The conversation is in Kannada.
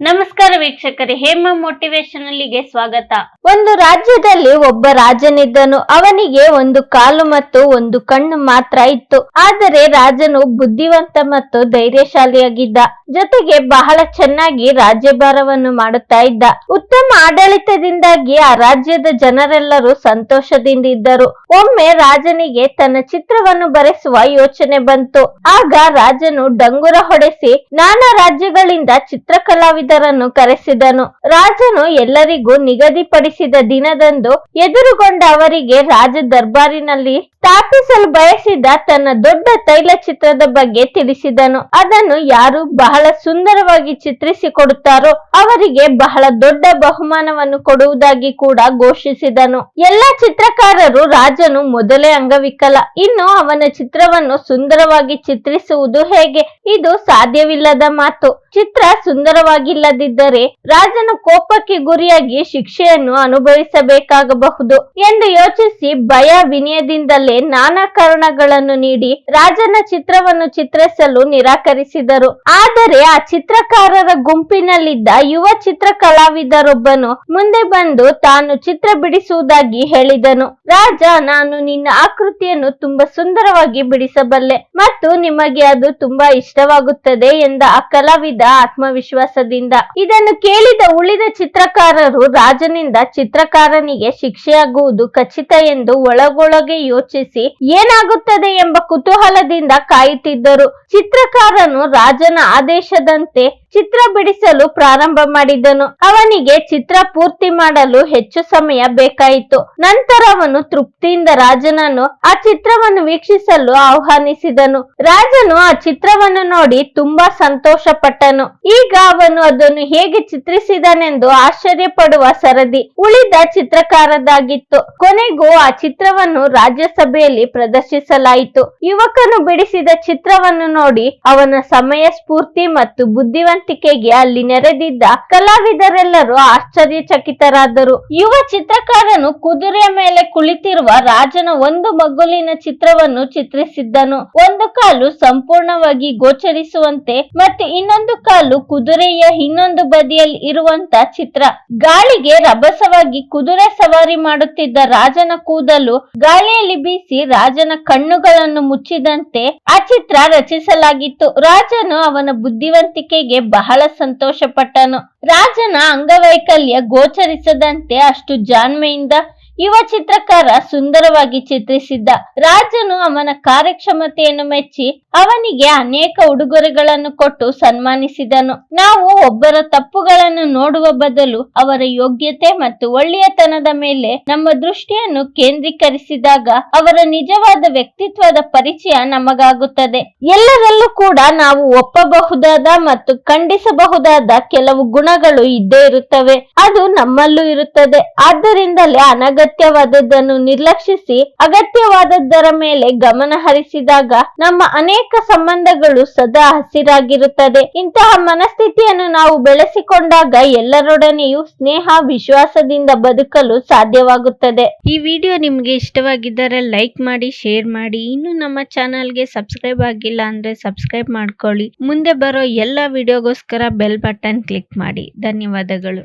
ನಮಸ್ಕಾರ ವೀಕ್ಷಕರೇ, ಹೇಮ ಮೋಟಿವೇಶನ್ ಅಲ್ಲಿಗೆ ಸ್ವಾಗತ. ಒಂದು ರಾಜ್ಯದಲ್ಲಿ ಒಬ್ಬ ರಾಜನಿದ್ದನು. ಅವನಿಗೆ ಒಂದು ಕಾಲು ಮತ್ತು ಒಂದು ಕಣ್ಣು ಮಾತ್ರ ಇತ್ತು. ಆದರೆ ರಾಜನು ಬುದ್ಧಿವಂತ ಮತ್ತು ಧೈರ್ಯಶಾಲಿಯಾಗಿದ್ದ. ಜೊತೆಗೆ ಬಹಳ ಚೆನ್ನಾಗಿ ರಾಜ್ಯಭಾರವನ್ನು ಮಾಡುತ್ತಾ ಇದ್ದ. ಉತ್ತಮ ಆಡಳಿತದಿಂದಾಗಿ ಆ ರಾಜ್ಯದ ಜನರೆಲ್ಲರೂ ಸಂತೋಷದಿಂದ ಇದ್ದರು. ಒಮ್ಮೆ ರಾಜನಿಗೆ ತನ್ನ ಚಿತ್ರವನ್ನು ಬರೆಸುವ ಯೋಚನೆ ಬಂತು. ಆಗ ರಾಜನು ಡಂಗುರ ಹೊಡೆಸಿ, ನಾನಾ ರಾಜ್ಯಗಳಿಂದ ಚಿತ್ರಕಲಾವಿದರನ್ನು ಕರೆಸಿದನು. ರಾಜನು ಎಲ್ಲರಿಗೂ ನಿಗದಿಪಡಿಸಿದ ದಿನದಂದು ಎದುರುಗೊಂಡ ಅವರಿಗೆ ರಾಜ ದರ್ಬಾರಿನಲ್ಲಿ ಸ್ಥಾಪಿಸಲು ಬಯಸಿದ ತನ್ನ ದೊಡ್ಡ ತೈಲ ಚಿತ್ರದ ಬಗ್ಗೆ ತಿಳಿಸಿದನು. ಅದನ್ನು ಯಾರು ಬಹಳ ಸುಂದರವಾಗಿ ಚಿತ್ರಿಸಿಕೊಡುತ್ತಾರೋ ಅವರಿಗೆ ಬಹಳ ದೊಡ್ಡ ಬಹುಮಾನವನ್ನು ಕೊಡುವುದಾಗಿ ಕೂಡ ಘೋಷಿಸಿದನು. ಎಲ್ಲ ಚಿತ್ರಕಾರರು ರಾಜನು ಮೊದಲೇ ಅಂಗವಿಕಲ. ಇನ್ನು ಅವನ ಚಿತ್ರವನ್ನು ಸುಂದರವಾಗಿ ಚಿತ್ರಿಸುವುದು ಹೇಗೆ? ಇದು ಸಾಧ್ಯವಿಲ್ಲದ ಮಾತು. ಚಿತ್ರ ಸುಂದರವಾಗಿಲ್ಲದಿದ್ದರೆ ರಾಜನ ಕೋಪಕ್ಕೆ ಗುರಿಯಾಗಿ ಶಿಕ್ಷೆಯನ್ನು ಅನುಭವಿಸಬೇಕಾಗಬಹುದು ಎಂದು ಯೋಚಿಸಿ ಭಯ ವಿನಯದಿಂದಲೇ ನಾನಾ ಕಾರಣಗಳನ್ನು ನೀಡಿ ರಾಜನ ಚಿತ್ರವನ್ನು ಚಿತ್ರಿಸಲು ನಿರಾಕರಿಸಿದರು. ಆದರೆ ಆ ಚಿತ್ರಕಾರರ ಗುಂಪಿನಲ್ಲಿದ್ದ ಯುವ ಚಿತ್ರ ಕಲಾವಿದರೊಬ್ಬನು ಮುಂದೆ ಬಂದು ತಾನು ಚಿತ್ರ ಬಿಡಿಸುವುದಾಗಿ ಹೇಳಿದನು. ರಾಜ, ನಾನು ನಿನ್ನ ಆಕೃತಿಯನ್ನು ತುಂಬಾ ಸುಂದರವಾಗಿ ಬಿಡಿಸಬಲ್ಲೆ ಮತ್ತು ನಿಮಗೆ ಅದು ತುಂಬಾ ಇಷ್ಟವಾಗುತ್ತದೆ ಎಂದ ಆ ಕಲಾವಿದ ಆತ್ಮವಿಶ್ವಾಸದಿಂದ. ಇದನ್ನು ಕೇಳಿದ ಉಳಿದ ಚಿತ್ರಕಾರರು ರಾಜನಿಂದ ಚಿತ್ರಕಾರನಿಗೆ ಶಿಕ್ಷೆಯಾಗುವುದು ಖಚಿತ ಎಂದು ಒಳಗೊಳಗೆ ಯೋಚಿಸಿ ಏನಾಗುತ್ತದೆ ಎಂಬ ಕುತೂಹಲದಿಂದ ಕಾಯುತ್ತಿದ್ದರು. ಚಿತ್ರಕಾರನು ರಾಜನ ಆದೇಶದಂತೆ ಚಿತ್ರ ಬಿಡಿಸಲು ಪ್ರಾರಂಭ ಮಾಡಿದನು. ಅವನಿಗೆ ಚಿತ್ರ ಪೂರ್ತಿ ಮಾಡಲು ಹೆಚ್ಚು ಸಮಯ ಬೇಕಾಯಿತು. ನಂತರ ಅವನು ತೃಪ್ತಿಯಿಂದ ರಾಜನನ್ನು ಆ ಚಿತ್ರವನ್ನು ವೀಕ್ಷಿಸಲು ಆಹ್ವಾನಿಸಿದನು. ರಾಜನು ಆ ಚಿತ್ರವನ್ನು ನೋಡಿ ತುಂಬಾ ಸಂತೋಷ ಪಟ್ಟನು ಈಗ ಅವನು ಅದನ್ನು ಹೇಗೆ ಚಿತ್ರಿಸಿದನೆಂದು ಆಶ್ಚರ್ಯ ಪಡುವ ಸರದಿ ಉಳಿದ ಚಿತ್ರಕಾರದಾಗಿತ್ತು ಕೊನೆಗೂ ಆ ಚಿತ್ರವನ್ನು ರಾಜ್ಯಸಭೆಯಲ್ಲಿ ಪ್ರದರ್ಶಿಸಲಾಯಿತು. ಯುವಕನು ಬಿಡಿಸಿದ ಚಿತ್ರವನ್ನು ನೋಡಿ ಅವನ ಸಮಯ ಸ್ಫೂರ್ತಿ ಮತ್ತು ಬುದ್ಧಿವಂತಿಕೆಗೆ ಅಲ್ಲಿ ನೆರೆದಿದ್ದ ಕಲಾವಿದರೆಲ್ಲರೂ ಆಶ್ಚರ್ಯಚಕಿತರಾದರು. ಯುವ ಚಿತ್ರಕಾರನು ಕುದುರೆಯ ಮೇಲೆ ಕುಳಿತಿರುವ ರಾಜನ ಒಂದು ಮಗುಲಿನ ಚಿತ್ರವನ್ನು ಚಿತ್ರಿಸಿದ್ದನು. ಒಂದು ಕಾಲು ಸಂಪೂರ್ಣವಾಗಿ ಗೋಚರಿಸುವಂತೆ ಮತ್ತು ಇನ್ನೊಂದು ಕಾಲು ಕುದುರೆಯ ಇನ್ನೊಂದು ಬದಿಯಲ್ಲಿ ಇರುವಂತ ಚಿತ್ರ. ಗಾಳಿಗೆ ರಭಸವಾಗಿ ಕುದುರೆ ಸವಾರಿ ಮಾಡುತ್ತಿದ್ದ ರಾಜನ ಕೂದಲು ಗಾಳಿಯಲ್ಲಿ ಬೀಸಿ ರಾಜನ ಕಣ್ಣುಗಳನ್ನು ಮುಚ್ಚಿದಂತೆ ಆ ಚಿತ್ರ ರಚಿಸಲಾಗಿತ್ತು. ರಾಜನು ಅವನ ಬುದ್ಧಿವಂತಿಕೆಗೆ ಬಹಳ ಸಂತೋಷಪಟ್ಟನು. ರಾಜನ ಅಂಗವೈಕಲ್ಯ ಗೋಚರಿಸದಂತೆ ಅಷ್ಟು ಜಾಣ್ಮೆಯಿಂದ ಯುವ ಚಿತ್ರಕಾರ ಸುಂದರವಾಗಿ ಚಿತ್ರಿಸಿದ್ದ ರಾಜನು ಅವನ ಕಾರ್ಯಕ್ಷಮತೆಯನ್ನು ಮೆಚ್ಚಿ ಅವನಿಗೆ ಅನೇಕ ಉಡುಗೊರೆಗಳನ್ನು ಕೊಟ್ಟು ಸನ್ಮಾನಿಸಿದನು. ನಾವು ಒಬ್ಬರ ತಪ್ಪುಗಳನ್ನು ನೋಡುವ ಬದಲು ಅವರ ಯೋಗ್ಯತೆ ಮತ್ತು ಒಳ್ಳೆಯತನದ ಮೇಲೆ ನಮ್ಮ ದೃಷ್ಟಿಯನ್ನು ಕೇಂದ್ರೀಕರಿಸಿದಾಗ ಅವರ ನಿಜವಾದ ವ್ಯಕ್ತಿತ್ವದ ಪರಿಚಯ ನಮಗಾಗುತ್ತದೆ. ಎಲ್ಲರಲ್ಲೂ ಕೂಡ ನಾವು ಒಪ್ಪಬಹುದಾದ ಮತ್ತು ಖಂಡಿಸಬಹುದಾದ ಕೆಲವು ಗುಣಗಳು ಇದ್ದೇ ಇರುತ್ತವೆ. ಅದು ನಮ್ಮಲ್ಲೂ ಇರುತ್ತದೆ. ಆದ್ದರಿಂದಲೇ ಅನಗತ್ಯವಾದದ್ದನ್ನು ನಿರ್ಲಕ್ಷಿಸಿ ಅಗತ್ಯವಾದದ್ದರ ಮೇಲೆ ಗಮನ ಹರಿಸಿದಾಗ ನಮ್ಮ ಅನೇಕ ಸಂಬಂಧಗಳು ಸದಾ ಹಸಿರಾಗಿರುತ್ತದೆ. ಇಂತಹ ಮನಸ್ಥಿತಿಯನ್ನು ನಾವು ಬೆಳೆಸಿಕೊಂಡಾಗ ಎಲ್ಲರೊಡನೆಯೂ ಸ್ನೇಹ, ವಿಶ್ವಾಸದಿಂದ ಬದುಕಲು ಸಾಧ್ಯವಾಗುತ್ತದೆ. ಈ ವಿಡಿಯೋ ನಿಮ್ಗೆ ಇಷ್ಟವಾಗಿದ್ದರೆ ಲೈಕ್ ಮಾಡಿ, ಶೇರ್ ಮಾಡಿ. ಇನ್ನು ನಮ್ಮ ಚಾನಲ್ಗೆ ಸಬ್ಸ್ಕ್ರೈಬ್ ಆಗಿಲ್ಲ ಅಂದ್ರೆ ಸಬ್ಸ್ಕ್ರೈಬ್ ಮಾಡ್ಕೊಳ್ಳಿ. ಮುಂದೆ ಬರೋ ಎಲ್ಲ ವಿಡಿಯೋಗೋಸ್ಕರ ಬೆಲ್ ಬಟನ್ ಕ್ಲಿಕ್ ಮಾಡಿ. ಧನ್ಯವಾದಗಳು.